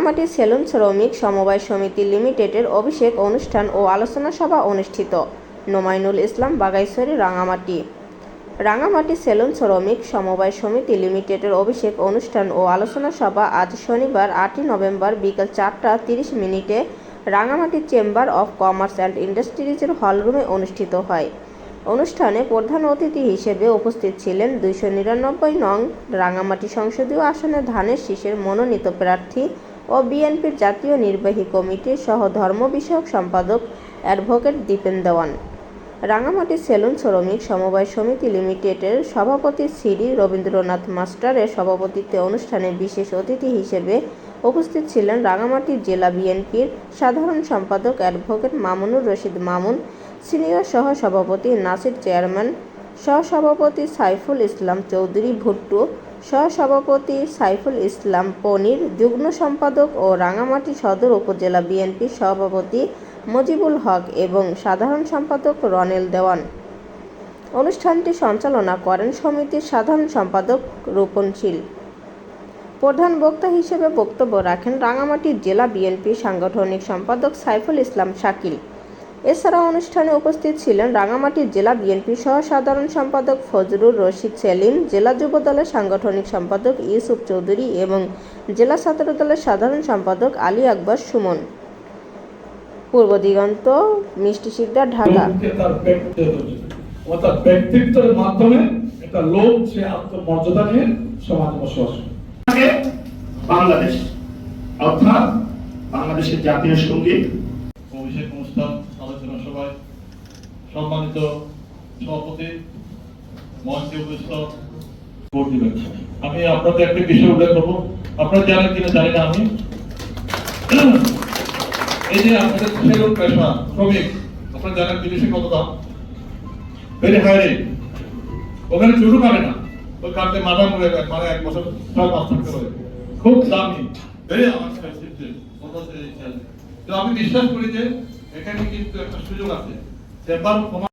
Rangamati saloon শ্রমিক সমবায় সমিতি লিমিটেডের অভিষেক অনুষ্ঠান ও আলোচনা সভা অনুষ্ঠিত। নোমাইনুল ইসলাম, বাগাইছড়ি, রাঙামাটি। রাঙামাটি সেলুন শ্রমিক সমবায় সমিতি লিমিটেডের অভিষেক অনুষ্ঠান ও আলোচনা সভা আজ শনিবার, আটই নভেম্বর বিকেল চারটা তিরিশ মিনিটে Rangamati chamber of commerce and ইন্ডাস্ট্রিজের হলরুমে অনুষ্ঠিত হয়। অনুষ্ঠানে প্রধান অতিথি হিসেবে উপস্থিত ছিলেন দুইশো নিরানব্বই নং রাঙামাটি সংসদীয় আসনে ধানের শীষের মনোনীত প্রার্থী ও বিএনপির জাতীয় নির্বাহী কমিটির সহ ধর্ম বিষয়ক সম্পাদক অ্যাডভোকেট দীপেন দেওয়ান। রাঙামাটি সেলুন শ্রমিক সমবায় সমিতি লিমিটেডের সভাপতি শ্রী রবীন্দ্রনাথ মাস্টারের সভাপতিত্বে অনুষ্ঠানে বিশেষ অতিথি হিসেবে উপস্থিত ছিলেন রাঙামাটি জেলা বিএনপির সাধারণ সম্পাদক অ্যাডভোকেট মামুনুর রশিদ মামুন, সিনিয়র সহ সভাপতি নাসির চেয়ারম্যান সহসভাপতি সাইফুল ইসলাম চৌধুরী ভুট্টু, সহসভাপতি সাইফুল ইসলাম পনির, যুগ্ম সম্পাদক ও রাঙামাটি সদর উপজেলা বিএনপির সভাপতি মজিবুল হক এবং সাধারণ সম্পাদক রনেল দেওয়ান। অনুষ্ঠানটি সঞ্চালনা করেন সমিতির সাধারণ সম্পাদক রূপনশীল প্রধান বক্তা হিসেবে বক্তব্য রাখেন রাঙামাটি জেলা বিএনপি সাংগঠনিক সম্পাদক সাইফুল ইসলাম শাকিল। এছাড়া অনুষ্ঠানে উপস্থিত ছিলেন রাঙামাটি জেলা বিএনপি সহ সাধারণ সম্পাদক ফজলুর রশিদ সেলিম, জেলা যুব দলের সাংগঠনিক সম্পাদক ইউসুফ চৌধুরী এবং জেলা ছাত্র দলের সাধারণ সম্পাদক আলী আকবর সুমন। পূর্ব দিগন্ত, মিষ্টি শিকদার, ঢাকা। তার ব্যক্তিত্বের মাধ্যমে একটা লোক সে আত্মমর্যাদা নিয়ে সমাজে বসবাস বাংলাদেশ, অর্থাৎ বাংলাদেশের জাতীয় সংগীত সম্মানিত সভাপতি মঞ্চে উপস্থিত। আমি আপনাদের একটা বিষয় উল্লেখ করব। আপনারা জানেন কিনা জানি না আমি। এই যে আপনাদের সেলুন পেশা শ্রমিক আপনারা জানেন বিদেশে কত দাম? ভেরি হাই রেট ওখানে চুরু কাটে না। ওই কাটতে মাথা মরে যায় মানে এক বছর ছয় মাস থাকতে পারে খুব দামি। ভেরি আমার তো আমি বিশ্বাস করি যে এখানে কিন্তু একটা সুযোগ আছে। శబర్ కుమార్